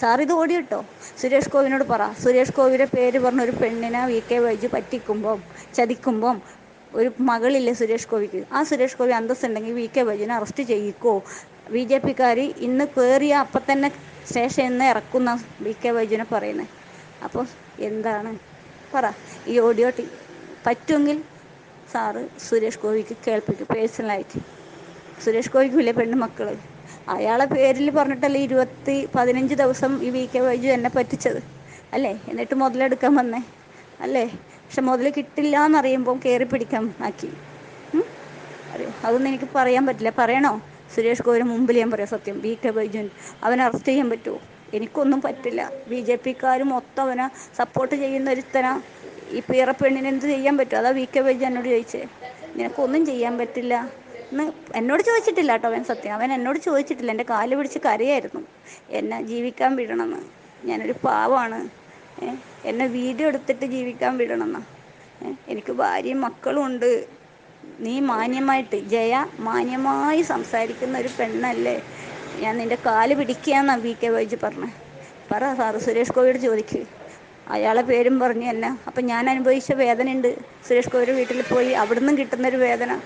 Sir ഇത് ഓടിയിട്ടോ? സുരേഷ് ഗോപിനോട് പറ. സുരേഷ് ഗോപിയുടെ പേര് പറഞ്ഞ ഒരു പെണ്ണിനെ വി കെ വൈജു പറ്റിക്കുമ്പം ചതിക്കുമ്പം ഒരു മകളില്ലേ സുരേഷ് ഗോപിക്ക് ആ സുരേഷ് ഗോപി അന്തസ്സുണ്ടെങ്കിൽ വി കെ വൈജുവിനെ അറസ്റ്റ് ചെയ്യിക്കോ. ബി ജെ പിക്കാർ ഇന്ന് കയറിയ അപ്പം തന്നെ സ്റ്റേഷനിൽ നിന്ന് ഇറക്കുന്ന വി കെ വൈജുവിനെ പറയുന്നത് അപ്പോൾ എന്താണ്? പറ. ഈ ഓഡിയോ ടി പറ്റുമെങ്കിൽ സാറ് സുരേഷ് ഗോപിക്ക് കേൾപ്പിക്കും. പേഴ്സണലായിട്ട്. സുരേഷ് ഗോപിക്കും ഇല്ലേ പെണ്ണുമക്കൾ അയാളെ പേരിൽ പറഞ്ഞിട്ടല്ലേ ഇരുപത്തി പതിനഞ്ച് ദിവസം ഈ വി കെ വൈജു എന്നെ പറ്റിച്ചത്? അല്ലേ? എന്നിട്ട് മുതലെടുക്കാൻ വന്നേ. അല്ലേ? പക്ഷെ മുതൽ കിട്ടില്ല എന്നറിയുമ്പോൾ കയറി പിടിക്കാൻ ആക്കി? അതൊന്നും എനിക്ക് പറയാൻ പറ്റില്ല. പറയണോ? സുരേഷ് ഗോവിന് മുമ്പിൽ ഞാൻ പറയാം സത്യം. വി കെ ബൈജുൻ അവനെ അറസ്റ്റ് ചെയ്യാൻ പറ്റുമോ? എനിക്കൊന്നും പറ്റില്ല. ബി ജെ പിക്കാർ മൊത്തം അവനെ സപ്പോർട്ട് ചെയ്യുന്ന ഒരുത്തന. ഈ പീറപ്പെണ്ണിന് എന്ത് ചെയ്യാൻ പറ്റും? അതാ വി കെ ബൈജു എന്നോട് ചോദിച്ചേ. നിനക്കൊന്നും ചെയ്യാൻ പറ്റില്ല. എന്ന് എന്നോട് ചോദിച്ചിട്ടില്ല കേട്ടോ അവൻ സത്യം. അവൻ എന്നോട് ചോദിച്ചിട്ടില്ല. എന്റെ കാൽ പിടിച്ച് കരയായിരുന്നു. എന്നെ ജീവിക്കാൻ വിടണമെന്ന്. ഞാനൊരു പാവമാണ്. എന്നെ വീഡിയോ എടുത്തിട്ട് ജീവിക്കാൻ വിടണമെന്ന്. എനിക്ക് ഭാര്യയും മക്കളും ഉണ്ട്. നീ മാന്യമായിട്ട് ജയ മാന്യമായി സംസാരിക്കുന്ന ഒരു പെണ്ണല്ലേ? ഞാൻ നിന്റെ കാൽ പിടിക്കുകയെന്നാണ് വി കെ വൈജ് പറഞ്ഞത് പറ സാറ് സുരേഷ് ഗോപിയോട് ചോദിക്ക്. അയാളെ പേരും പറഞ്ഞു എന്നെ. അപ്പം ഞാൻ അനുഭവിച്ച വേദനയുണ്ട്. സുരേഷ് ഗോപിയുടെ വീട്ടിൽ പോയി അവിടുന്ന് കിട്ടുന്നൊരു വേദന.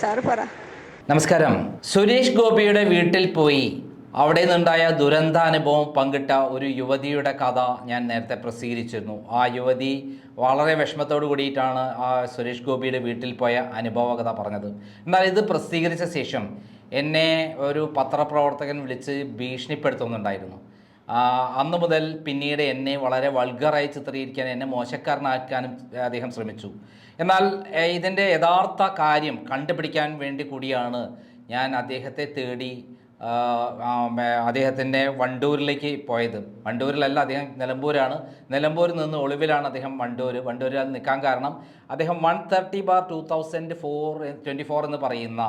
സാറ് പറ. നമസ്കാരം. സുരേഷ് ഗോപിയുടെ വീട്ടിൽ പോയി അവിടെ നിന്നുണ്ടായ ദുരന്താനുഭവം പങ്കിട്ട ഒരു യുവതിയുടെ കഥ ഞാൻ നേരത്തെ പ്രസിദ്ധീകരിച്ചിരുന്നു. ആ യുവതി വളരെ വിഷമത്തോടു കൂടിയിട്ടാണ് ആ സുരേഷ് ഗോപിയുടെ വീട്ടിൽ പോയ അനുഭവ കഥ പറഞ്ഞത്. എന്നാൽ ഇത് പ്രസിദ്ധീകരിച്ച ശേഷം എന്നെ ഒരു പത്രപ്രവർത്തകൻ വിളിച്ച് ഭീഷണിപ്പെടുത്തുന്നുണ്ടായിരുന്നു. അന്ന് മുതൽ പിന്നീട് എന്നെ വളരെ വൾഗറായി ചിത്രീകരിക്കാൻ എന്നെ മോശക്കാരനാക്കാനും അദ്ദേഹം ശ്രമിച്ചു. എന്നാൽ ഇതിന്റെ യഥാർത്ഥ കാര്യം കണ്ടുപിടിക്കാൻ വേണ്ടി കൂടിയാണ് ഞാൻ അദ്ദേഹത്തെ തേടി അദ്ദേഹത്തിന്റെ വണ്ടൂരിലേക്ക് പോയത്. വണ്ടൂരിലല്ല അദ്ദേഹം നിലമ്പൂരാണ്. നിലമ്പൂരിൽ നിന്ന് ഒളിവിലാണ് അദ്ദേഹം വണ്ടൂർ വണ്ടൂരിൽ നിൽക്കാൻ കാരണം അദ്ദേഹം one thirty bar two thousand four twenty four എന്ന് പറയുന്ന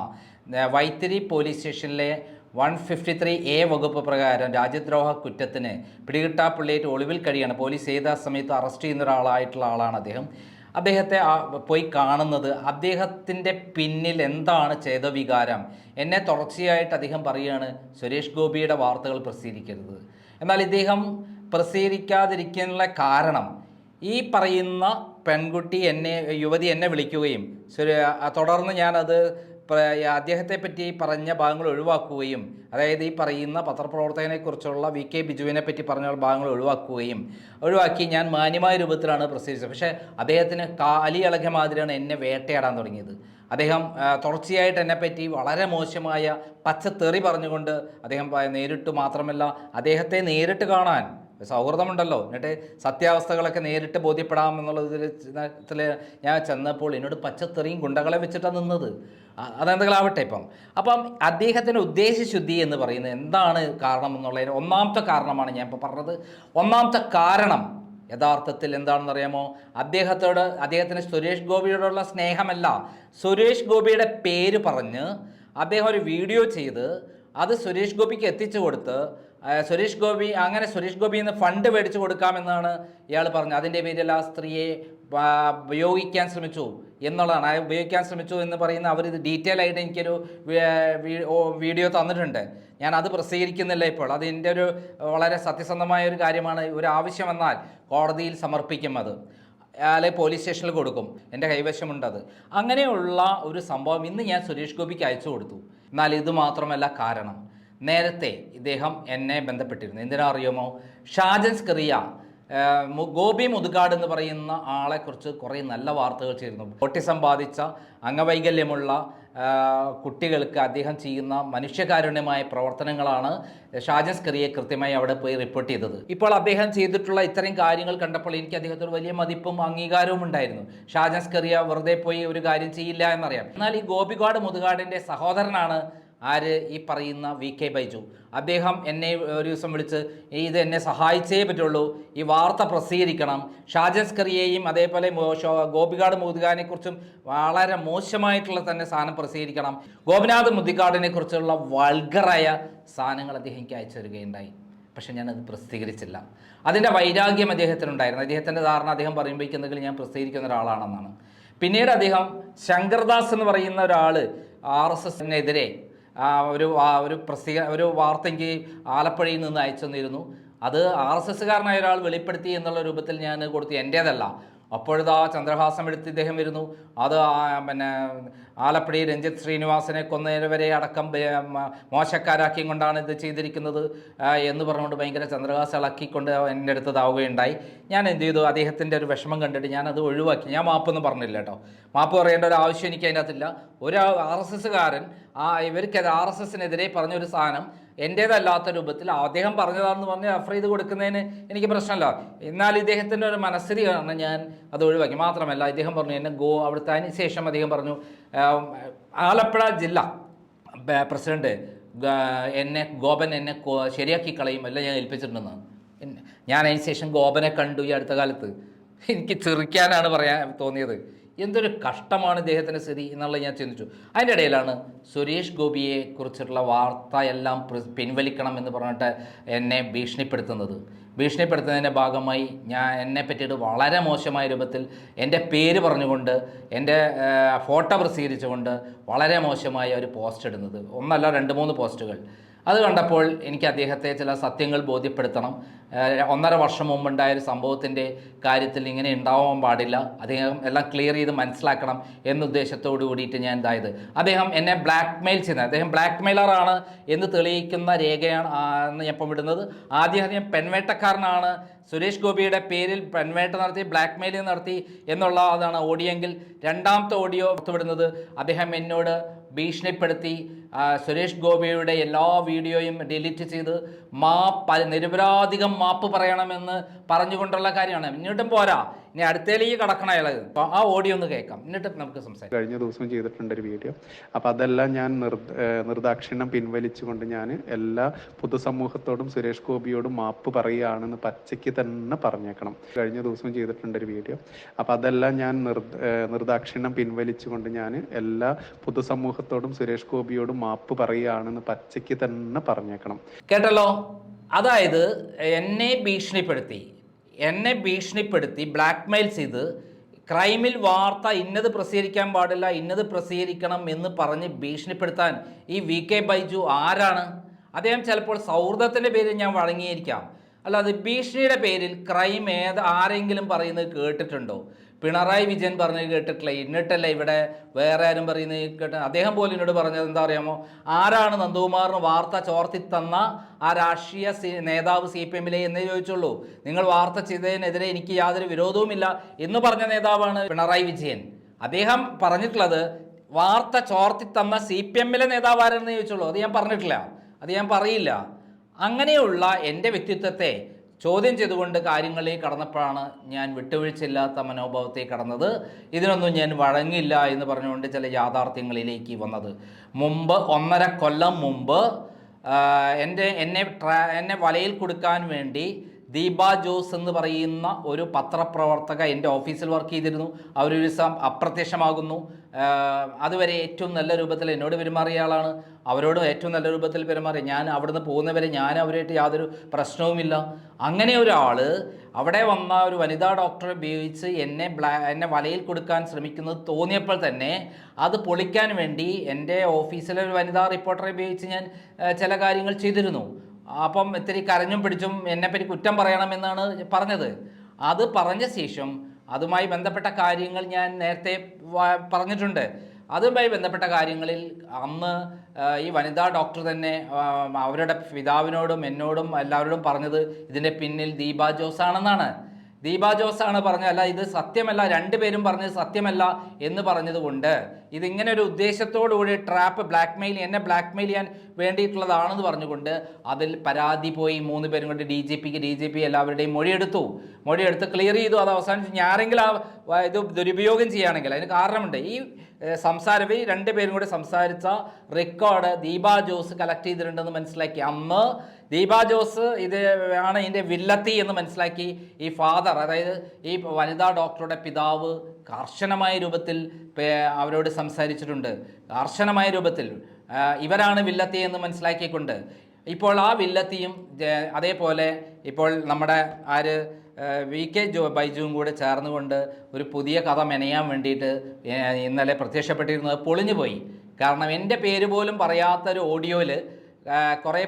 വൈത്തിരി പോലീസ് സ്റ്റേഷനിലെ വൺ ഫിഫ്റ്റി ത്രീ എ വകുപ്പ് പ്രകാരം രാജ്യദ്രോഹ കുറ്റത്തിന് പിടികിട്ടാപ്പുള്ളിയേറ്റ് ഒളിവിൽ കഴിയാണ്. പോലീസ് ഏതാ സമയത്ത് അറസ്റ്റ് ചെയ്യുന്ന ഒരാളായിട്ടുള്ള ആളാണ് അദ്ദേഹം. അദ്ദേഹത്തെ പോയി കാണുന്നത് അദ്ദേഹത്തിന്റെ പിന്നിൽ എന്താണ് ചേതവികാരം? എന്നെ തുടർച്ചയായിട്ട് അദ്ദേഹം പറയുകയാണ് സുരേഷ് ഗോപിയുടെ വാർത്തകൾ പ്രസിദ്ധീകരിക്കരുത്. എന്നാൽ ഇദ്ദേഹം പ്രസിദ്ധീകരിക്കാതിരിക്കാനുള്ള കാരണം ഈ പറയുന്ന പെൺകുട്ടി എന്നെ യുവതി എന്നെ വിളിക്കുകയും തുടർന്ന് ഞാനത് അദ്ദേഹത്തെ പറ്റി പറഞ്ഞ ഭാഗങ്ങൾ ഒഴിവാക്കുകയും അതായത് ഈ പറയുന്ന പത്രപ്രവർത്തകനെക്കുറിച്ചുള്ള വി കെ ബിജുവിനെ പറ്റി പറഞ്ഞ ഭാഗങ്ങൾ ഒഴിവാക്കുകയും ഒഴിവാക്കി ഞാൻ മാന്യമായ രൂപത്തിലാണ് പ്രസിദ്ധീകരിച്ചത്. പക്ഷേ അദ്ദേഹത്തിന് കാലി ഇളകിയ മാതിരിയാണ് എന്നെ വേട്ടയാടാൻ തുടങ്ങിയത്. അദ്ദേഹം തുടർച്ചയായിട്ട് എന്നെപ്പറ്റി വളരെ മോശമായ പച്ചത്തെറി പറഞ്ഞുകൊണ്ട് അദ്ദേഹം നേരിട്ട് മാത്രമല്ല അദ്ദേഹത്തെ നേരിട്ട് കാണാൻ സൗഹൃദമുണ്ടല്ലോ. എന്നിട്ട് സത്യാവസ്ഥകളൊക്കെ നേരിട്ട് ബോധ്യപ്പെടാം എന്നുള്ളതിൽ ഞാൻ ചെന്നപ്പോൾ എന്നോട് പച്ചത്തെറിയും ഗുണ്ടകളെ വെച്ചിട്ടാണ് നിന്നത്. അ- അതെന്തെങ്കിലും ആവട്ടെ ഇപ്പം. അപ്പം അദ്ദേഹത്തിന്റെ ഉദ്ദേശശുദ്ധി എന്ന് പറയുന്നത് എന്താണ് കാരണം എന്നുള്ളതിന് ഒന്നാമത്തെ കാരണമാണ് ഞാൻ ഇപ്പോൾ പറഞ്ഞത്. ഒന്നാമത്തെ കാരണം യഥാർത്ഥത്തിൽ എന്താണെന്ന് അറിയാമോ അദ്ദേഹത്തോട് അദ്ദേഹത്തിന് സുരേഷ് ഗോപിയോടുള്ള സ്നേഹമല്ല. സുരേഷ് ഗോപിയുടെ പേര് പറഞ്ഞ് അദ്ദേഹം ഒരു വീഡിയോ ചെയ്ത് അത് സുരേഷ് ഗോപിക്ക് എത്തിച്ചു കൊടുത്ത് സുരേഷ് ഗോപി അങ്ങനെ സുരേഷ് ഗോപി നിന്ന് ഫണ്ട് മേടിച്ചു കൊടുക്കാമെന്നാണ് ഇയാൾ പറഞ്ഞത്. അതിന്റെ പേരിൽ ആ സ്ത്രീയെ ഉപയോഗിക്കാൻ ശ്രമിച്ചു എന്നുള്ളതാണ്. ആ ഉപയോഗിക്കാൻ ശ്രമിച്ചു എന്ന് പറയുന്ന അവർ ഇത് ഡീറ്റെയിൽ ആയിട്ട് എനിക്കൊരു വീഡിയോ തന്നിട്ടുണ്ട്. ഞാൻ അത് പ്രസിദ്ധീകരിക്കുന്നില്ല ഇപ്പോൾ. അത് എന്റെ ഒരു വളരെ സത്യസന്ധമായ ഒരു കാര്യമാണ്. ഒരു ആവശ്യം വന്നാൽ കോടതിയിൽ സമർപ്പിക്കും അത്. അല്ലെ പോലീസ് സ്റ്റേഷനിൽ കൊടുക്കും. എന്റെ കൈവശമുണ്ടത് അങ്ങനെയുള്ള ഒരു സംഭവം ഇന്ന് ഞാൻ സുരേഷ് ഗോപിക്ക് അയച്ചു കൊടുത്തു. എന്നാൽ ഇത് മാത്രമല്ല കാരണം. നേരത്തെ ഇദ്ദേഹം എന്നെ ബന്ധപ്പെട്ടിരുന്നു. എന്തിനാ അറിയുമോ? ഷാജൻ സ്കറിയ ഗോപി മുതുകാട് എന്ന് പറയുന്ന ആളെക്കുറിച്ച് കുറേ നല്ല വാർത്തകൾ ചെയ്തിരുന്നു ഓട്ടിസം ബാധിച്ച അംഗവൈകല്യമുള്ള കുട്ടികൾക്ക് അദ്ദേഹം ചെയ്യുന്ന മനുഷ്യകാരുണ്യമായ പ്രവർത്തനങ്ങളാണ് ഷാജൻ സ്കറിയെ കൃത്യമായി അവിടെ പോയി റിപ്പോർട്ട് ചെയ്തത്. ഇപ്പോൾ അദ്ദേഹം ചെയ്തിട്ടുള്ള ഇത്രയും കാര്യങ്ങൾ കണ്ടപ്പോൾ എനിക്ക് അദ്ദേഹത്തോട് വലിയ മതിപ്പും അംഗീകാരവും ഉണ്ടായിരുന്നു. ഷാജൻ സ്കറിയ വെറുതെ പോയി ഒരു കാര്യം ചെയ്യില്ല എന്നറിയാം. എന്നാൽ ഈ ഗോപികാട് മുതുകാടിന്റെ സഹോദരനാണ് ആര് ഈ പറയുന്ന വി കെ ബൈജു. അദ്ദേഹം എന്നെ ഒരു ദിവസം വിളിച്ച് "ഈ ഇത് എന്നെ സഹായിച്ചേ പറ്റുള്ളൂ. ഈ വാർത്ത പ്രസിദ്ധീകരിക്കണം. ഷാജസ് കറിയേയും അതേപോലെ ഗോപികാട് മുതുകാനെ കുറിച്ചും വളരെ മോശമായിട്ടുള്ള തന്നെ സാധനം പ്രസിദ്ധീകരിക്കണം. ഗോപിനാഥ് മുതികാടിനെ കുറിച്ചുള്ള വൾഗറായ സാധനങ്ങൾ അദ്ദേഹം എനിക്ക് അയച്ചു തരികയുണ്ടായി. പക്ഷെ ഞാനത് പ്രസിദ്ധീകരിച്ചില്ല. അതിന്റെ വൈരാഗ്യം അദ്ദേഹത്തിനുണ്ടായിരുന്നു. അദ്ദേഹത്തിന്റെ ധാരണ അദ്ദേഹം പറയുമ്പോഴേക്കും ഞാൻ പ്രസിദ്ധീകരിക്കുന്ന ഒരാളാണെന്നാണ്. പിന്നീട് അദ്ദേഹം ശങ്കർദാസ് എന്ന് പറയുന്ന ഒരാൾ ആർ എസ് എസിനെതിരെ ഒരു ഒരു പ്രസിദ്ധ ഒരു വാർത്ത എനിക്ക് ആലപ്പുഴയിൽ നിന്ന് അയച്ചു തന്നിരുന്നു അത് ആർ എസ് എസ്സുകാരനായ ഒരാൾ വെളിപ്പെടുത്തി എന്നുള്ള രൂപത്തിൽ ഞാൻ കൊടുത്തു എന്റേതല്ല അപ്പോഴിതാ ചന്ദ്രഹാസം എടുത്ത് ഇദ്ദേഹം വരുന്നു. അത് പിന്നെ ആലപ്പുഴ രഞ്ജിത്ത് ശ്രീനിവാസനെ കൊന്നവരെ അടക്കം മോശക്കാരാക്കിയും കൊണ്ടാണ് ഇത് ചെയ്തിരിക്കുന്നത്. എന്ന് പറഞ്ഞുകൊണ്ട് ഭയങ്കര ചന്ദ്രഹാസം ഇളക്കിക്കൊണ്ട് എന്റെ അടുത്ത് ഇതാവുകയുണ്ടായി ഞാൻ എന്ത് ചെയ്തു? അദ്ദേഹത്തിന്റെ ഒരു വിഷമം കണ്ടിട്ട് ഞാനത് ഒഴിവാക്കി. ഞാൻ മാപ്പൊന്നും പറഞ്ഞില്ല കേട്ടോ. മാപ്പ് പറയേണ്ട ഒരു ആവശ്യം എനിക്ക് അതിനകത്തില്ല ഒരു ആർ എസ് എസ്സുകാരൻ ആ ഇവർക്ക് ആർ എസ് എസിനെതിരെ പറഞ്ഞൊരു സാധനം എന്റേതല്ലാത്ത രൂപത്തിൽ അദ്ദേഹം പറഞ്ഞതാണെന്ന് പറഞ്ഞ് റഫർ ചെയ്ത് കൊടുക്കുന്നതിന് എനിക്ക് പ്രശ്നമല്ല. എന്നാൽ ഇദ്ദേഹത്തിന്റെ ഒരു മനസ്ഥിതി കാരണം ഞാൻ അത് ഒഴിവാക്കി. മാത്രമല്ല ഇദ്ദേഹം പറഞ്ഞു എന്നെ ഗോ അവിടുത്തെ അതിന് ശേഷം അദ്ദേഹം പറഞ്ഞു ആലപ്പുഴ ജില്ല പ്രസിഡന്റ് എന്നെ ഗോപൻ എന്നെ ശരിയാക്കി കളയും അല്ല ഞാൻ ഏൽപ്പിച്ചിട്ടുണ്ടെന്ന്. ഞാൻ അതിന് ശേഷം ഗോപനെ കണ്ടു ഈ അടുത്ത കാലത്ത്. എനിക്ക് ചെറിക്കാനാണ് പറയാൻ തോന്നിയത്. എന്തൊരു കഷ്ടമാണ് ഇദ്ദേഹത്തിന്റെ സ്ഥിതി എന്നുള്ളത് ഞാൻ ചിന്തിച്ചു. അതിന്റെ ഇടയിലാണ് സുരേഷ് ഗോപിയെ കുറിച്ചിട്ടുള്ള വാർത്ത എല്ലാം പിൻവലിക്കണം എന്ന് പറഞ്ഞിട്ട് എന്നെ ഭീഷണിപ്പെടുത്തുന്നത്. ഭീഷണിപ്പെടുത്തുന്നതിന്റെ ഭാഗമായി ഞാൻ എന്നെ പറ്റിയിട്ട് വളരെ മോശമായ രൂപത്തിൽ എന്റെ പേര് പറഞ്ഞുകൊണ്ട് എന്റെ ഫോട്ടോ പ്രസിദ്ധീകരിച്ചുകൊണ്ട് വളരെ മോശമായ ഒരു പോസ്റ്റ് ഇടുന്നത്. ഒന്നല്ല രണ്ട് മൂന്ന് പോസ്റ്റുകൾ. അത് കണ്ടപ്പോൾ എനിക്ക് അദ്ദേഹത്തെ ചില സത്യങ്ങൾ ബോധ്യപ്പെടുത്തണം. ഒന്നര വർഷം മുമ്പുണ്ടായ ഒരു സംഭവത്തിന്റെ കാര്യത്തിൽ ഇങ്ങനെ ഉണ്ടാവാൻ പാടില്ല. അദ്ദേഹം എല്ലാം ക്ലിയർ ചെയ്ത് മനസ്സിലാക്കണം എന്ന ഉദ്ദേശത്തോടു കൂടിയിട്ട് ഞാൻ ഇതായത്. അദ്ദേഹം എന്നെ ബ്ലാക്ക് മെയിൽ ചെയ്യുന്നത് അദ്ദേഹം ബ്ലാക്ക് മെയിലറാണ് എന്ന് തെളിയിക്കുന്ന രേഖയാണ് എന്ന് ഞാൻ വിടുന്നത്. ആദ്യം അദ്ദേഹം പെൺവേട്ടക്കാരനാണ്. സുരേഷ് ഗോപിയുടെ പേരിൽ പെൺവേട്ട നടത്തി ബ്ലാക്ക് മെയിലിംഗ് നടത്തി എന്നുള്ള അതാണ് ഓഡിയോ എങ്കിൽ രണ്ടാമത്തെ ഓഡിയോ പുറത്തുവിടുന്നത്. അദ്ദേഹം എന്നോട് ഭീഷണിപ്പെടുത്തി സുരേഷ് ഗോപിയുടെ എല്ലാ വീഡിയോയും ഡിലീറ്റ് ചെയ്ത് മാപ്പ് നിരപരാധികം മാപ്പ് പറയണമെന്ന് പറഞ്ഞുകൊണ്ടുള്ള കാര്യമാണ്. എന്നിട്ടും പോരാ. ഇനി അടുത്തേലേക്ക് കടക്കണ അയാൾ അപ്പോൾ ആ ഓഡിയോ ഒന്ന് കേൾക്കാം. എന്നിട്ട് നമുക്ക് സംസാരിക്കാം. കഴിഞ്ഞ ദിവസം ചെയ്തിട്ടുണ്ട് ഒരു വീഡിയോ അപ്പം അതെല്ലാം ഞാൻ നിർദാക്ഷിണം നിർദാക്ഷിണ്യം പിൻവലിച്ചുകൊണ്ട് ഞാൻ എല്ലാ പൊതുസമൂഹത്തോടും സുരേഷ് ഗോപിയോടും മാപ്പ് പറയുകയാണെന്ന് പച്ചയ്ക്ക് തന്നെ പറഞ്ഞേക്കണം. കഴിഞ്ഞ ദിവസം ചെയ്തിട്ടുണ്ട് ഒരു വീഡിയോ അപ്പം അതെല്ലാം ഞാൻ നിർദാക്ഷിണം നിർദാക്ഷിണ്യം പിൻവലിച്ചുകൊണ്ട് ഞാൻ എല്ലാ പൊതുസമൂഹത്തോടും സുരേഷ് ഗോപിയോടും മാപ്പ് പറയുകയാണെന്ന് പച്ചയ്ക്ക് തന്നെ പറഞ്ഞേക്കണം. കേട്ടല്ലോ? അതായത് എന്നെ ഭീഷണിപ്പെടുത്തി. എന്നെ ഭീഷണിപ്പെടുത്തി ബ്ലാക്ക് മെയിൽ ചെയ്ത് ക്രൈമിൽ വാർത്ത ഇന്നത് പ്രസിദ്ധീകരിക്കാൻ പാടില്ല ഇന്നത് പ്രസിദ്ധീകരിക്കണം എന്ന് പറഞ്ഞ് ഭീഷണിപ്പെടുത്താൻ ഈ വി. കെ. ബൈജു ആരാണ്? അദ്ദേഹം ചിലപ്പോൾ സൗഹൃദത്തിന്റെ പേരിൽ ഞാൻ വഴങ്ങിയിരിക്കാം. അല്ലാതെ ഭീഷണിയുടെ പേരിൽ ക്രൈം ഏത് ആരെങ്കിലും പറയുന്നത് കേട്ടിട്ടുണ്ടോ? പിണറായി വിജയൻ പറഞ്ഞത് കേട്ടിട്ടില്ല. എന്നിട്ടല്ല ഇവിടെ വേറെ ആരും പറയുന്നത് കേട്ട അദ്ദേഹം പോലും എന്നോട് പറഞ്ഞത് എന്താ അറിയാമോ? ആരാണ് നന്ദകുമാറിന് വാർത്ത ചോർത്തി തന്ന ആ രാഷ്ട്രീയ നേതാവ് സി പി എമ്മിലെ എന്നേ ചോദിച്ചുള്ളൂ. നിങ്ങൾ വാർത്ത ചെയ്തതിനെതിരെ എനിക്ക് യാതൊരു വിരോധവുമില്ല എന്ന് പറഞ്ഞ നേതാവാണ് പിണറായി വിജയൻ. അദ്ദേഹം പറഞ്ഞിട്ടുള്ളത് വാർത്ത ചോർത്തി തന്ന സി പി എമ്മിലെ നേതാവ് ചോദിച്ചുള്ളൂ. അത് ഞാൻ പറഞ്ഞിട്ടില്ല. അത് ഞാൻ പറയില്ല. അങ്ങനെയുള്ള എന്റെ വ്യക്തിത്വത്തെ ചോദ്യം ചെയ്തുകൊണ്ട് കാര്യങ്ങളെ കടന്നപ്പോഴാണ് ഞാൻ വിട്ടുവീഴ്ചയില്ലാത്ത മനോഭാവത്തെ കടന്നത്. ഇതിനൊന്നും ഞാൻ വഴങ്ങില്ല എന്ന് പറഞ്ഞുകൊണ്ട് ചില യാഥാർത്ഥ്യങ്ങളിലേക്ക് വന്നത്. മുമ്പ് ഒന്നര കൊല്ലം മുമ്പ് എന്റെ എന്നെ ട്രാ എന്നെ വലയിൽ കൊടുക്കാൻ വേണ്ടി ദീപ ജോസ് എന്ന് പറയുന്ന ഒരു പത്രപ്രവർത്തക എന്റെ ഓഫീസിൽ വർക്ക് ചെയ്തിരുന്നു. അവരൊരു ദിവസം അപ്രത്യക്ഷമാകുന്നു. അതുവരെ ഏറ്റവും നല്ല രൂപത്തിൽ എന്നോട് പെരുമാറിയ ആളാണ്. അവരോട് ഏറ്റവും നല്ല രൂപത്തിൽ പെരുമാറി. ഞാൻ അവിടുന്ന് പോകുന്നവരെ ഞാൻ അവരായിട്ട് യാതൊരു പ്രശ്നവുമില്ല. അങ്ങനെ ഒരാൾ അവിടെ വന്ന ഒരു വനിതാ ഡോക്ടറെ ഉപയോഗിച്ച് എന്നെ ബ്ലാ എന്നെ വലയിൽ കൊടുക്കാൻ ശ്രമിക്കുന്നത് തോന്നിയപ്പോൾ തന്നെ അത് പൊളിക്കാൻ വേണ്ടി എന്റെ ഓഫീസിലെ ഒരു വനിതാ റിപ്പോർട്ടറെ ഉപയോഗിച്ച് ഞാൻ ചില കാര്യങ്ങൾ ചെയ്തിരുന്നു. അപ്പം ഇത്തിരി കരഞ്ഞും പിടിച്ചും എന്നെപ്പറ്റി കുറ്റം പറയണമെന്നാണ് പറഞ്ഞത്. അത് പറഞ്ഞ ശേഷം അതുമായി ബന്ധപ്പെട്ട കാര്യങ്ങൾ ഞാൻ നേരത്തെ പറഞ്ഞിട്ടുണ്ട്. അതുമായി ബന്ധപ്പെട്ട കാര്യങ്ങളിൽ അന്ന് ഈ വനിതാ ഡോക്ടർ തന്നെ അവരുടെ പിതാവിനോടും എന്നോടും എല്ലാവരോടും പറഞ്ഞത് ഇതിന്റെ പിന്നിൽ ദീപ ജോസ് ആണെന്നാണ്. ദീപ ആണ് പറഞ്ഞത്. അല്ല ഇത് സത്യമല്ല രണ്ടുപേരും പറഞ്ഞത് സത്യമല്ല എന്ന് പറഞ്ഞതുകൊണ്ട്. ഇതിങ്ങനെ ഒരു ഉദ്ദേശത്തോടുകൂടി ട്രാപ്പ് ബ്ലാക്ക് മെയിൽ എന്നെ ബ്ലാക്ക് മെയിൽ ചെയ്യാൻ വേണ്ടിയിട്ടുള്ളതാണെന്ന് പറഞ്ഞുകൊണ്ട് അതിൽ പരാതി പോയി. മൂന്ന് പേരും കൊണ്ട് ഡി ജി പിക്ക് ഡി ജി പി എല്ലാവരുടെയും മൊഴിയെടുത്തു. മൊഴിയെടുത്ത് ക്ലിയർ ചെയ്തു. അത് അവസാനിച്ച് ഞാരെങ്കിലും ആരെങ്കിലും ഇത് ദുരുപയോഗം ചെയ്യുകയാണെങ്കിൽ അതിന് കാരണമുണ്ട്. ഈ ഏഹ്, സംസാരം. ഈ രണ്ടുപേരും കൂടി സംസാരിച്ച റെക്കോർഡ് ദീപ ജോസ് കളക്ട് ചെയ്തിട്ടുണ്ടെന്ന് മനസ്സിലാക്കി. അമ്മ ദീപ ജോസ് ഇത് ആണ് ഇതിന്റെ വില്ലത്തി എന്ന് മനസ്സിലാക്കി ഈ ഫാദർ അതായത് ഈ വനിതാ ഡോക്ടറുടെ പിതാവ് കർശനമായ രൂപത്തിൽ അവരോട് സംസാരിച്ചിട്ടുണ്ട്. കർശനമായ രൂപത്തിൽ. ഇവരാണ് വില്ലത്തി എന്ന് മനസ്സിലാക്കിക്കൊണ്ട്. ഇപ്പോൾ ആ വില്ലത്തിയും അതേപോലെ ഇപ്പോൾ നമ്മുടെ ആര് വി കെ ജോ ബൈജുവും കൂടെ ചേർന്നുകൊണ്ട് ഒരു പുതിയ കഥ മെനയാൻ വേണ്ടിയിട്ട് ഇന്നലെ പ്രത്യക്ഷപ്പെട്ടിരുന്നത് പൊളിഞ്ഞു പോയി കാരണം എന്റെ പേര് പോലും പറയാത്തൊരു ഓഡിയോയിൽ കുറേ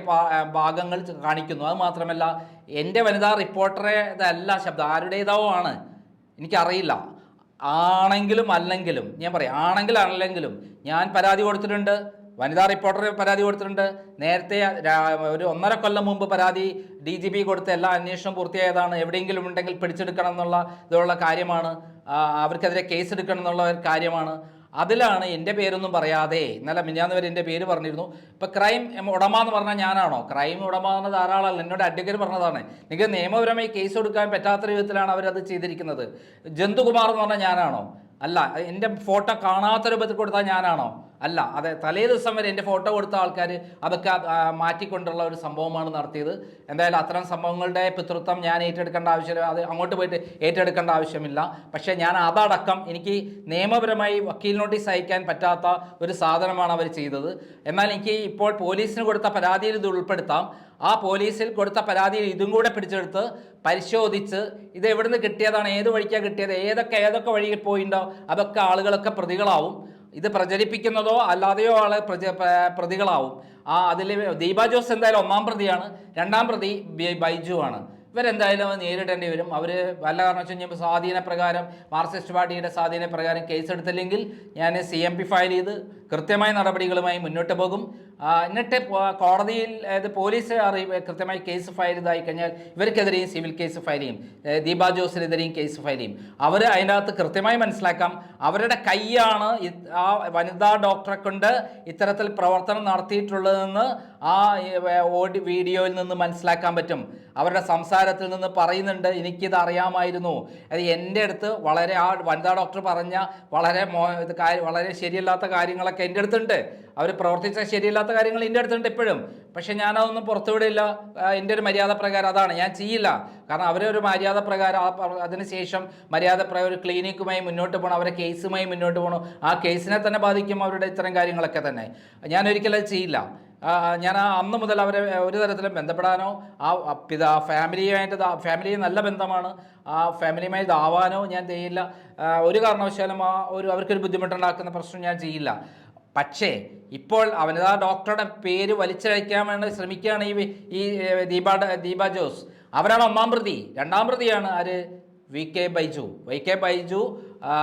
ഭാഗങ്ങൾ കാണിക്കുന്നു. അത് മാത്രമല്ല എന്റെ വനിതാ റിപ്പോർട്ടറേതല്ല ശബ്ദം. ആരുടേതോ ആണ്. എനിക്കറിയില്ല. ആണെങ്കിലും അല്ലെങ്കിലും ഞാൻ പറയാം ആണെങ്കിലും അല്ലെങ്കിലും ഞാൻ പരാതി കൊടുത്തിട്ടുണ്ട്. വനിതാ റിപ്പോർട്ടർ പരാതി കൊടുത്തിട്ടുണ്ട്. നേരത്തെ ഒരു ഒന്നര കൊല്ലം മുമ്പ് പരാതി ഡി ജി പി കൊടുത്ത എല്ലാ അന്വേഷണം പൂർത്തിയായതാണ്. എവിടെയെങ്കിലും ഉണ്ടെങ്കിൽ പിടിച്ചെടുക്കണം എന്നുള്ള ഇതുള്ള കാര്യമാണ്. അവർക്കെതിരെ കേസ് എടുക്കണം എന്നുള്ള കാര്യമാണ്. അതിലാണ് എന്റെ പേരൊന്നും പറയാതെ ഇന്നലെ മിഞ്ഞാന്ന് വരെ എന്റെ പേര് പറഞ്ഞിരുന്നു. ഇപ്പം ക്രൈം ഉടമ എന്ന് പറഞ്ഞാൽ ഞാനാണോ? ക്രൈം ഉടമ എന്ന് ധാരാളമല്ല എന്നോട് അഡ്വക്കേറ്റ് പറഞ്ഞതാണ്. എനിക്ക് നിയമപരമായി കേസ് കൊടുക്കാൻ പറ്റാത്ത വിധത്തിലാണ് അവരത് ചെയ്തിരിക്കുന്നത്. ജന്തുകുമാർ എന്ന് പറഞ്ഞാൽ ഞാനാണോ? അല്ല എന്റെ ഫോട്ടോ കാണാത്ത രൂപത്തിൽ കൊടുത്താൽ ഞാനാണോ? അല്ല അതെ തലേ ദിവസം വരെ എന്റെ ഫോട്ടോ കൊടുത്ത ആൾക്കാർ അതൊക്കെ മാറ്റിക്കൊണ്ടുള്ള ഒരു സംഭവമാണ് നടത്തിയത്. എന്തായാലും അത്തരം സംഭവങ്ങളുടെ പിതൃത്വം ഞാൻ ഏറ്റെടുക്കേണ്ട ആവശ്യമില്ല. അത് അങ്ങോട്ട് പോയിട്ട് ഏറ്റെടുക്കേണ്ട ആവശ്യമില്ല. പക്ഷേ ഞാൻ അതടക്കം എനിക്ക് നിയമപരമായി വക്കീൽ നോട്ടീസ് അയക്കാൻ പറ്റാത്ത ഒരു സാധനമാണ് അവർ ചെയ്തത്. എന്നാൽ എനിക്ക് ഇപ്പോൾ പോലീസിന് കൊടുത്ത പരാതിയിൽ ഇത് ഉൾപ്പെടുത്താം. ആ പോലീസിൽ കൊടുത്ത പരാതിയിൽ ഇതും കൂടെ പിടിച്ചെടുത്ത് പരിശോധിച്ച് ഇത് എവിടുന്ന് കിട്ടിയതാണ് ഏത് വഴിക്കാണ് കിട്ടിയത് ഏതൊക്കെ ഏതൊക്കെ വഴിയിൽ പോയിണ്ടോ അതൊക്കെ ആളുകളൊക്കെ പ്രതികളാവും. ഇത് പ്രചരിപ്പിക്കുന്നതോ അല്ലാതെയോ ആൾ പ്രതികളാവും. ആ അതിൽ ദീപ ജോസ് എന്തായാലും ഒന്നാം പ്രതിയാണ്. രണ്ടാം പ്രതി ബൈജു ആണ് ഇവരെന്തായാലും അത് നേരിടേണ്ടി വരും. അവർ വല്ല കാരണം വെച്ച് കഴിഞ്ഞാൽ സ്വാധീന പ്രകാരം മാർക്സിസ്റ്റ് പാർട്ടിയുടെ സ്വാധീന പ്രകാരം കേസെടുത്തില്ലെങ്കിൽ ഞാൻ സി എം പി ഫയൽ ചെയ്ത് കൃത്യമായ നടപടികളുമായി മുന്നോട്ട് പോകും. എന്നിട്ട് കോടതിയിൽ അതായത് പോലീസ് അറിയിപ്പ് കൃത്യമായി കേസ് ഫയൽ ചെയ്തായി കഴിഞ്ഞാൽ ഇവർക്കെതിരെയും സിവിൽ കേസ് ഫയൽ ചെയ്യും. ദീപാ ജോസിനെതിരെയും കേസ് ഫയൽ ചെയ്യും. അവർ അതിനകത്ത് കൃത്യമായി മനസ്സിലാക്കാം. അവരുടെ കൈയാണ് ആ വനിതാ ഡോക്ടറെ കൊണ്ട് ഇത്തരത്തിൽ പ്രവർത്തനം നടത്തിയിട്ടുള്ളതെന്ന് ആ ഓഡി വീഡിയോയിൽ നിന്ന് മനസ്സിലാക്കാൻ പറ്റും. അവരുടെ സംസാരത്തിൽ നിന്ന് പറയുന്നുണ്ട് എനിക്കിത് അറിയാമായിരുന്നു. അത് എന്റെ അടുത്ത് വളരെ ആ വനിതാ ഡോക്ടർ പറഞ്ഞ വളരെ മോ വളരെ ശരിയല്ലാത്ത കാര്യങ്ങളൊക്കെ എന്റെ അടുത്തുണ്ട്. അവർ പ്രവർത്തിച്ച ശരിയല്ലാത്ത കാര്യങ്ങൾ എന്റെ അടുത്തുണ്ട് ഇപ്പോഴും. പക്ഷെ ഞാനതൊന്നും പുറത്തുവിടില്ല. എന്റെ ഒരു മര്യാദ പ്രകാരം അതാണ്. ഞാൻ ചെയ്യില്ല. കാരണം അവരൊരു മര്യാദ പ്രകാരം അതിനുശേഷം മര്യാദ പ്രകാരം ഒരു ക്ലിനിക്കുമായി മുന്നോട്ട് പോകണം അവരെ കേസുമായി മുന്നോട്ട് പോകണം. ആ കേസിനെ തന്നെ ബാധിക്കും അവരുടെ ഇത്തരം കാര്യങ്ങളൊക്കെ തന്നെ. ഞാൻ ഒരിക്കലും അത് ചെയ്യില്ല. ഞാൻ അന്ന് മുതൽ അവരെ ഒരു തരത്തിലും ബന്ധപ്പെടാനോ ആ പിതാ ഫാമിലിയുമായിട്ട് ഫാമിലി നല്ല ബന്ധമാണ്. ആ ഫാമിലിയുമായി ഇതാവാനോ ഞാൻ ചെയ്യില്ല. ഒരു കാരണവശാലും ആ ഒരു അവർക്കൊരു ബുദ്ധിമുട്ടുണ്ടാക്കുന്ന പ്രശ്നം ഞാൻ ചെയ്യില്ല. പക്ഷേ ഇപ്പോൾ അവനിതാ ഡോക്ടറുടെ പേര് വലിച്ചഴിക്കാൻ വേണ്ടി ശ്രമിക്കുകയാണ് ഈ ഈ ദീപ ദീപ ജോസ്. അവരാണ് ഒന്നാം പ്രതി. രണ്ടാം പ്രതിയാണ് ആര്? V K Baiju. V K Baiju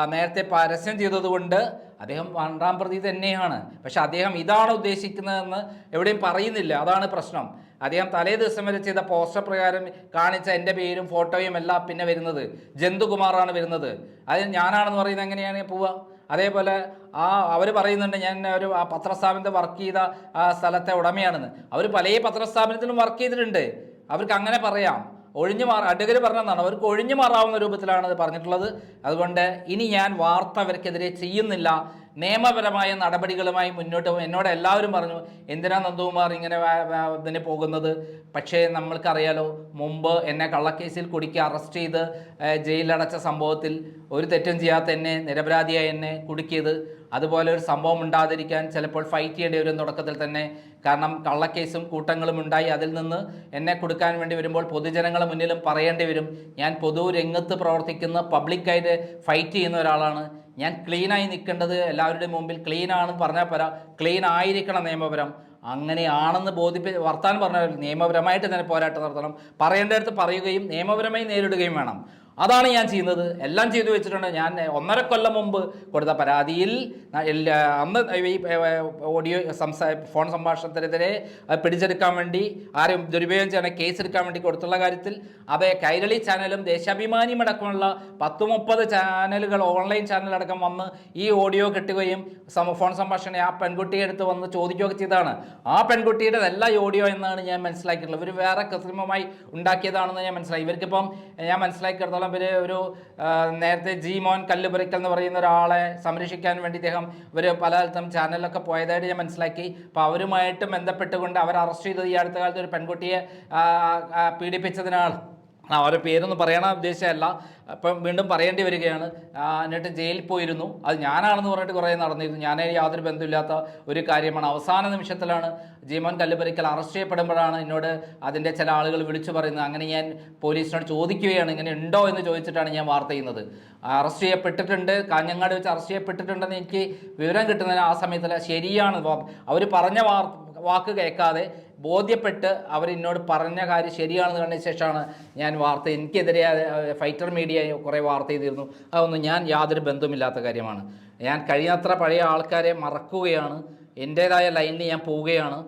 നേരത്തെ പരസ്യം ചെയ്തതുകൊണ്ട് അദ്ദേഹം രണ്ടാം പ്രതി തന്നെയാണ്. പക്ഷെ അദ്ദേഹം ഇതാണ് ഉദ്ദേശിക്കുന്നതെന്ന് എവിടെയും പറയുന്നില്ല. അതാണ് പ്രശ്നം. അദ്ദേഹം തലേ ദിവസം വരെ ചെയ്ത പോസ്റ്റർ പ്രകാരം കാണിച്ച എന്റെ പേരും ഫോട്ടോയും എല്ലാം പിന്നെ വരുന്നത് ജന്തുകുമാറാണ് വരുന്നത്. അത് ഞാനാണെന്ന് പറയുന്നത് എങ്ങനെയാണ് പോവുക അതേപോലെ ആ അവർ പറയുന്നുണ്ട് ഞാൻ ഒരു ആ പത്രസ്ഥാപനത്തിൽ വർക്ക് ചെയ്ത ആ സ്ഥലത്തെ ഉടമയാണെന്ന്. അവർ പല പത്രസ്ഥാപനത്തിലും വർക്ക് ചെയ്തിട്ടുണ്ട്. അവർക്ക് അങ്ങനെ പറയാം. ഒഴിഞ്ഞു മാറ അഡ്വക്കേറ്റ് പറഞ്ഞതാണ് അവർക്ക് ഒഴിഞ്ഞു മാറാവുന്ന രൂപത്തിലാണ് അത് പറഞ്ഞിട്ടുള്ളത്. അതുകൊണ്ട് ഇനി ഞാൻ വാർത്ത അവർക്കെതിരെ ചെയ്യുന്നില്ല. നിയമപരമായ നടപടികളുമായി മുന്നോട്ട് പോകും. എന്നോട് എല്ലാവരും പറഞ്ഞു എന്തിനാ നന്ദകുമാർ ഇങ്ങനെ ഇതിന് പോകുന്നത്? പക്ഷേ നമ്മൾക്കറിയാലോ മുമ്പ് എന്നെ കള്ളക്കേസിൽ കുടുക്കി അറസ്റ്റ് ചെയ്ത് ജയിലിലടച്ച സംഭവത്തിൽ ഒരു തെറ്റും ചെയ്യാത്ത എന്നെ നിരപരാധിയായി എന്നെ കുടുക്കിയത് അതുപോലെ ഒരു സംഭവം ഉണ്ടാതിരിക്കാൻ ചിലപ്പോൾ ഫൈറ്റ് ചെയ്യേണ്ടി വരും തുടക്കത്തിൽ തന്നെ. കാരണം കള്ളക്കേസും കൂട്ടങ്ങളും ഉണ്ടായി അതിൽ നിന്ന് എന്നെ കൊടുക്കാൻ വേണ്ടി വരുമ്പോൾ പൊതുജനങ്ങളെ മുന്നിലും പറയേണ്ടി വരും. ഞാൻ പൊതു രംഗത്ത് പ്രവർത്തിക്കുന്ന പബ്ലിക്കായിട്ട് ഫൈറ്റ് ചെയ്യുന്ന ഒരാളാണ്. ഞാൻ ക്ലീനായി നിൽക്കേണ്ടത് എല്ലാവരുടെയും മുമ്പിൽ ക്ലീനാണ് പറഞ്ഞാൽ പോരാ. ക്ലീൻ ആയിരിക്കണം നിയമപരം. അങ്ങനെയാണെന്ന് ബോധിപ്പി വർത്താൻ പറഞ്ഞാൽ നിയമപരമായിട്ട് തന്നെ പോരാട്ടം നടത്തണം. പറയേണ്ടടുത്ത് പറയുകയും നിയമപരമായി നേരിടുകയും വേണം. അതാണ് ഞാൻ ചെയ്യുന്നത്. എല്ലാം ചെയ്തു വെച്ചിട്ടുണ്ട്. ഞാൻ ഒന്നര കൊല്ലം മുമ്പ് കൊടുത്ത പരാതിയിൽ എല്ലാ- അന്ന് ഈ ഓഡിയോ സംസാ ഫോൺ സംഭാഷണത്തിനെതിരെ പിടിച്ചെടുക്കാൻ വേണ്ടി ആരും ദുരുപയോഗം ചെയ്യണ കേസ് എടുക്കാൻ വേണ്ടി കൊടുത്തുള്ള കാര്യത്തിൽ അതേ കൈരളി ചാനലും ദേശാഭിമാനിയും അടക്കമുള്ള പത്ത് മുപ്പത് ചാനലുകൾ ഓൺലൈൻ ചാനലടക്കം വന്ന് ഈ ഓഡിയോ കിട്ടുകയും ഫോൺ സംഭാഷണം ആ പെൺകുട്ടിയെ അടുത്ത് വന്ന് ചോദിക്കുകയൊക്കെ ചെയ്തതാണ്. ആ പെൺകുട്ടിയുടെ എല്ലാ ഓഡിയോ എന്നാണ് ഞാൻ മനസ്സിലാക്കിയിട്ടുള്ളത്. ഇവർ വേറെ കൃത്രിമമായി ഉണ്ടാക്കിയതാണെന്ന് ഞാൻ മനസ്സിലായി. ഇവർക്കിപ്പം ഞാൻ മനസ്സിലാക്കിയിടത്തോളം ഇവർ ഒരു നേരത്തെ ജി മോൻ എന്ന് പറയുന്ന ഒരാളെ സംരക്ഷിക്കാൻ വേണ്ടി ഇദ്ദേഹം ഇവർ പലതരം ചാനലിലൊക്കെ പോയതായിട്ട് ഞാൻ മനസ്സിലാക്കി. അപ്പോൾ അവരുമായിട്ട് ബന്ധപ്പെട്ടുകൊണ്ട് അവർ അറസ്റ്റ് ചെയ്തത് ഈ അടുത്ത കാലത്ത് ഒരു പെൺകുട്ടിയെ ആ, അവരുടെ പേരൊന്നും പറയണ ഉദ്ദേശമല്ല അപ്പം വീണ്ടും പറയേണ്ടി വരികയാണ്. എന്നിട്ട് ജയിലിൽ പോയിരുന്നു. അത് ഞാനാണെന്ന് പറഞ്ഞിട്ട് കുറേ നടന്നിരുന്നു. ഞാൻ യാതൊരു ബന്ധമില്ലാത്ത ഒരു കാര്യമാണ്. അവസാന നിമിഷത്തിലാണ് ജീമോൻ കല്ലുപരിക്കൽ അറസ്റ്റ് ചെയ്യപ്പെടുമ്പോഴാണ് എന്നോട് അതിന്റെ ചില ആളുകൾ വിളിച്ചു പറയുന്നത്. അങ്ങനെ ഞാൻ പോലീസിനോട് ചോദിക്കുകയാണ്. ഇങ്ങനെ ഉണ്ടോ എന്ന് ചോദിച്ചിട്ടാണ് ഞാൻ വാർത്ത ചെയ്യുന്നത്. അറസ്റ്റ് ചെയ്യപ്പെട്ടിട്ടുണ്ട്. കാഞ്ഞങ്ങാട് വെച്ച് അറസ്റ്റ് ചെയ്യപ്പെട്ടിട്ടുണ്ടെന്ന് എനിക്ക് വിവരം കിട്ടുന്നതിന് ആ സമയത്തിൽ ശരിയാണ്. അവർ പറഞ്ഞ വാർത്ത വാക്ക് കേൾക്കാതെ ബോധ്യപ്പെട്ട് അവർ എന്നോട് പറഞ്ഞ കാര്യം ശരിയാണെന്ന് കണ്ട ശേഷമാണ് ഞാൻ വാർത്ത എനിക്കെതിരെ ഫൈറ്റർ മീഡിയ കുറേ വാർത്ത ചെയ്തിരുന്നു. അതൊന്നും ഞാൻ യാതൊരു ബന്ധവുമില്ലാത്ത കാര്യമാണ്. ഞാൻ കഴിയാത്ര പഴയ ആൾക്കാരെ മറക്കുകയാണ്. എന്റേതായ ലൈനിൽ ഞാൻ പോവുകയാണ്.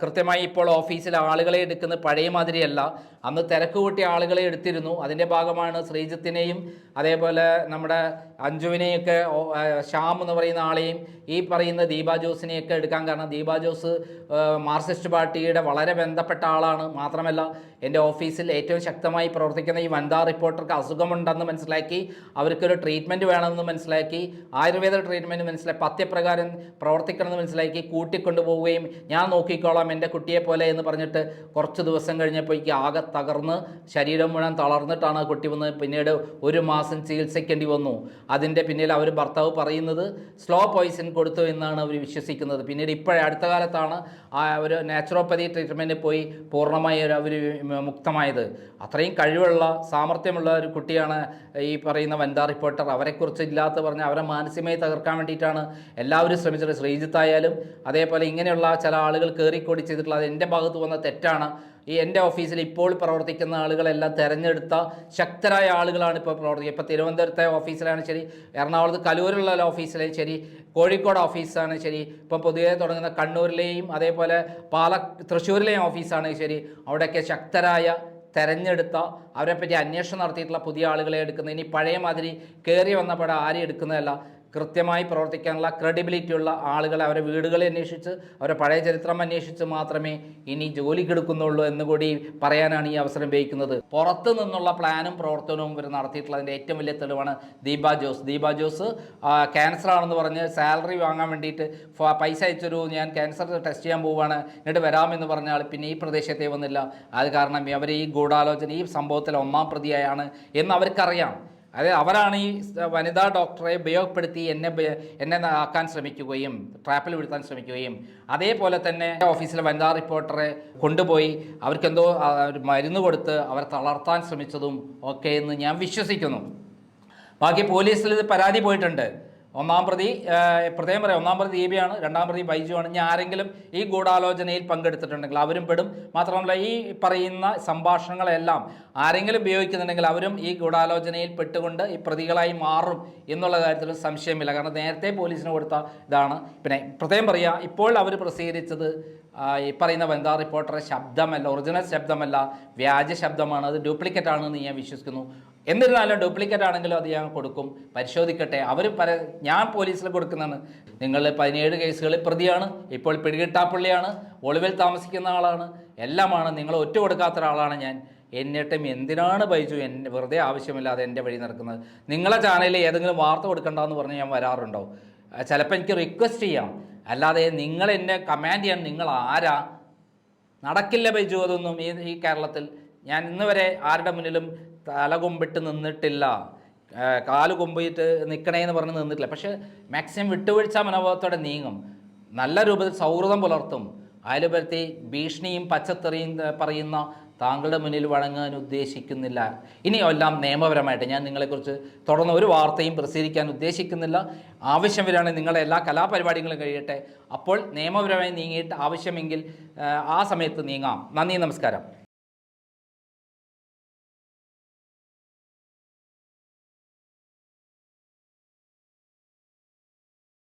കൃത്യമായി ഇപ്പോൾ ഓഫീസിൽ ആളുകളെ എടുക്കുന്നത് പഴയ മാതിരിയല്ല. അന്ന് തിരക്ക് കൂട്ടിയ ആളുകളെ എടുത്തിരുന്നു. അതിന്റെ ഭാഗമാണ് ശ്രീജിത്തിനെയും അതേപോലെ നമ്മുടെ അഞ്ജുവിനെയൊക്കെ ശ്യാം എന്ന് പറയുന്ന ആളെയും ഈ പറയുന്ന ദീപ ജോസിനെയൊക്കെ എടുക്കാൻ കാരണം ദീപ ജോസ് മാർക്സിസ്റ്റ് പാർട്ടിയുടെ വളരെ ബന്ധപ്പെട്ട ആളാണ്. മാത്രമല്ല എന്റെ ഓഫീസിൽ ഏറ്റവും ശക്തമായി പ്രവർത്തിക്കുന്ന ഈ വനിതാ റിപ്പോർട്ടർക്ക് അസുഖമുണ്ടെന്ന് മനസ്സിലാക്കി അവർക്കൊരു ട്രീറ്റ്മെന്റ് വേണമെന്ന് മനസ്സിലാക്കി ആയുർവേദ ട്രീറ്റ്മെന്റ് മനസ്സിലാക്കി പത്യപ്രകാരം പ്രവർത്തിക്കണമെന്ന് മനസ്സിലാക്കി കൂട്ടിക്കൊണ്ടുപോവുകയും ഞാൻ നോക്കിക്കോളാം എന്റെ കുട്ടിയെ പോലെ എന്ന് പറഞ്ഞിട്ട് കുറച്ച് ദിവസം കഴിഞ്ഞപ്പോഴേക്ക് ആകെ തകർന്ന് ശരീരം മുഴുവൻ തളർന്നിട്ടാണ് കുട്ടി വന്ന് പിന്നീട് ഒരു മാസം ചികിത്സിക്കേണ്ടി വന്നു. അതിന്റെ പിന്നിൽ അവർ ഭർത്താവ് പറയുന്നത് സ്ലോ പോയിസൺ കൊടുത്തു എന്നാണ് അവർ വിശ്വസിക്കുന്നത്. പിന്നീട് ഇപ്പോഴേ അടുത്ത കാലത്താണ് ആ ഒരു നാച്ചുറോപ്പതി ട്രീറ്റ്മെന്റിൽ പോയി പൂർണമായി അവർ മുക്തമായത്. അത്രയും കഴിവുള്ള സാമർഥ്യമുള്ള ഒരു കുട്ടിയാണ് ഈ പറയുന്ന വനിതാ റിപ്പോർട്ടർ. അവരെക്കുറിച്ച് ഇല്ലാത്ത പറഞ്ഞ് അവരെ മാനസികമായി തകർക്കാൻ വേണ്ടിയിട്ടാണ് എല്ലാവരും ശ്രമിച്ചത്. ശ്രീജിത്തായാലും അതേപോലെ ഇങ്ങനെയുള്ള ചില ആളുകൾ കയറിക്കൂടി ചെയ്തിട്ടുള്ളത് എന്റെ ഭാഗത്ത് വന്ന തെറ്റാണ്. ഈ എന്റെ ഓഫീസിൽ ഇപ്പോൾ പ്രവർത്തിക്കുന്ന ആളുകളെല്ലാം തിരഞ്ഞെടുത്ത ശക്തരായ ആളുകളാണ് ഇപ്പോൾ പ്രവർത്തിക്കുക ഇപ്പോൾ തിരുവനന്തപുരത്തെ ഓഫീസിലാണ് ശരി എറണാകുളത്ത് കലൂരിലുള്ള ഓഫീസിലും ശരി കോഴിക്കോട് ഓഫീസാണ് ശരി ഇപ്പം പൊതുവെ തുടങ്ങുന്ന കണ്ണൂരിലെയും അതേപോലെ പാല തൃശ്ശൂരിലെയും ഓഫീസാണ് ശരി അവിടെയൊക്കെ ശക്തരായ തെരഞ്ഞെടുത്ത അവരെപ്പറ്റി അന്വേഷണം നടത്തിയിട്ടുള്ള പുതിയ ആളുകളെ എടുക്കുന്നത്. ഇനി പഴയ മാതിരി കയറി വന്നപ്പോൾ ആരെയും എടുക്കുന്നതല്ല. കൃത്യമായി പ്രവർത്തിക്കാനുള്ള ക്രെഡിബിലിറ്റി ഉള്ള ആളുകളെ അവരെ വീടുകളെ അന്വേഷിച്ച് അവരെ പഴയ ചരിത്രം അന്വേഷിച്ച് മാത്രമേ ഇനി ജോലി കെടുക്കുന്നുള്ളൂ എന്ന് കൂടി പറയാനാണ് ഈ അവസരം ഉപയോഗിക്കുന്നത്. പുറത്ത് നിന്നുള്ള പ്ലാനും പ്രവർത്തനവും ഇവർ നടത്തിയിട്ടുള്ളതിന്റെ ഏറ്റവും വലിയ തെളിവാണ് ദീപ ജോസ്. ദീപ ജോസ് ക്യാൻസർ ആണെന്ന് പറഞ്ഞ് സാലറി വാങ്ങാൻ വേണ്ടിയിട്ട് പൈസ അയച്ചൊരു ഞാൻ ക്യാൻസർ ടെസ്റ്റ് ചെയ്യാൻ പോവുകയാണ്. എന്നിട്ട് വരാമെന്ന് പറഞ്ഞാൽ പിന്നെ ഈ പ്രദേശത്തേ വന്നില്ല. അത് കാരണം അവർ ഈ ഗൂഢാലോചന ഈ സംഭവത്തിൽ ഒന്നാം പ്രതിയായാണ് എന്ന് അവർക്കറിയാം. അതായത് അവരാണ് ഈ വനിതാ ഡോക്ടറെ ഉപയോഗപ്പെടുത്തി എന്നെ എന്നെ ആക്കാൻ ശ്രമിക്കുകയും ട്രാപ്പിൽ വീഴ്ത്താൻ ശ്രമിക്കുകയും. അതേപോലെ തന്നെ ഓഫീസിലെ വനിതാ റിപ്പോർട്ടറെ കൊണ്ടുപോയി അവർക്കെന്തോ മരുന്ന് കൊടുത്ത് അവരെ തളർത്താൻ ശ്രമിച്ചതും ഒക്കെ എന്ന് ഞാൻ വിശ്വസിക്കുന്നു. ബാക്കി പോലീസിൽ ഇത് പരാതി പോയിട്ടുണ്ട്. ഒന്നാം പ്രതി പ്രത്യേകം പറയാം ഒന്നാം പ്രതി ദീപിയാണ് രണ്ടാം പ്രതി ബൈജു ആണ്. ഇനി ആരെങ്കിലും ഈ ഗൂഢാലോചനയിൽ പങ്കെടുത്തിട്ടുണ്ടെങ്കിൽ അവരും പെടും. മാത്രമല്ല ഈ പറയുന്ന സംഭാഷണങ്ങളെല്ലാം ആരെങ്കിലും ഉപയോഗിക്കുന്നുണ്ടെങ്കിൽ അവരും ഈ ഗൂഢാലോചനയിൽ പെട്ടുകൊണ്ട് ഈ പ്രതികളായി മാറും എന്നുള്ള കാര്യത്തിൽ സംശയമില്ല. കാരണം നേരത്തെ പോലീസിന് കൊടുത്ത ഇതാണ്. പിന്നെ പ്രത്യേകം പറയുക ഇപ്പോൾ അവർ പ്രസിദ്ധീകരിച്ചത് ഈ പറയുന്ന വനിതാ റിപ്പോർട്ടറെ ശബ്ദമല്ല ഒറിജിനൽ ശബ്ദമല്ല വ്യാജ ശബ്ദമാണ് അത് ഡ്യൂപ്ലിക്കേറ്റ് ആണെന്ന് ഞാൻ വിശ്വസിക്കുന്നു. എന്നിരുന്നാലും ഡ്യൂപ്ലിക്കേറ്റ് ആണെങ്കിലും അത് ഞാൻ കൊടുക്കും. പരിശോധിക്കട്ടെ. അവർ പല ഞാൻ പോലീസിൽ കൊടുക്കുന്നതാണ്. നിങ്ങൾ പതിനേഴ് കേസുകളിൽ പ്രതിയാണ്. ഇപ്പോൾ പിടികിട്ടാപ്പള്ളിയാണ്. ഒളിവിൽ താമസിക്കുന്ന ആളാണ്. എല്ലാമാണ്. നിങ്ങൾ ഒറ്റ കൊടുക്കാത്ത ഒരാളാണ് ഞാൻ. എന്നിട്ടും എന്തിനാണ് ബൈജു എന്റെ വെറുതെ ആവശ്യമില്ലാതെ എന്റെ വഴി നടക്കുന്നത്? നിങ്ങളെ ചാനലിൽ ഏതെങ്കിലും വാർത്ത കൊടുക്കണ്ടെന്ന് പറഞ്ഞ് ഞാൻ വരാറുണ്ടോ? ചിലപ്പോൾ എനിക്ക് റിക്വസ്റ്റ് ചെയ്യാം. അല്ലാതെ നിങ്ങൾ എന്നെ കമാൻഡ് ചെയ്യാൻ നിങ്ങൾ ആരാ? നടക്കില്ല ബൈജു അതൊന്നും ഈ ഈ കേരളത്തിൽ. ഞാൻ ഇന്നുവരെ ആരുടെ മുന്നിലും തല കൊമ്പിട്ട് നിന്നിട്ടില്ല. കാൽ കൊമ്പിട്ട് നിൽക്കണേന്ന് പറഞ്ഞ് നിന്നിട്ടില്ല. പക്ഷേ മാക്സിമം വിട്ടുവീഴ്ച മനോഭാവത്തോടെ നീങ്ങും. നല്ല രൂപത്തിൽ സൗഹൃദം പുലർത്തും. അതിലുപരത്തി ഭീഷണിയും പച്ചത്തെറിയും പറയുന്ന താങ്കളുടെ മുന്നിൽ വഴങ്ങാൻ ഉദ്ദേശിക്കുന്നില്ല. ഇനിയെല്ലാം നിയമപരമായിട്ട്. ഞാൻ നിങ്ങളെക്കുറിച്ച് തുടർന്ന് ഒരു വാർത്തയും പ്രസിദ്ധീകരിക്കാൻ ഉദ്ദേശിക്കുന്നില്ല. ആവശ്യം വരികയാണെങ്കിൽ നിങ്ങളുടെ എല്ലാ കലാപരിപാടികളും കഴിയട്ടെ. അപ്പോൾ നിയമപരമായി നീങ്ങിയിട്ട് ആവശ്യമെങ്കിൽ ആ സമയത്ത് നീങ്ങാം. നന്ദി നമസ്കാരം.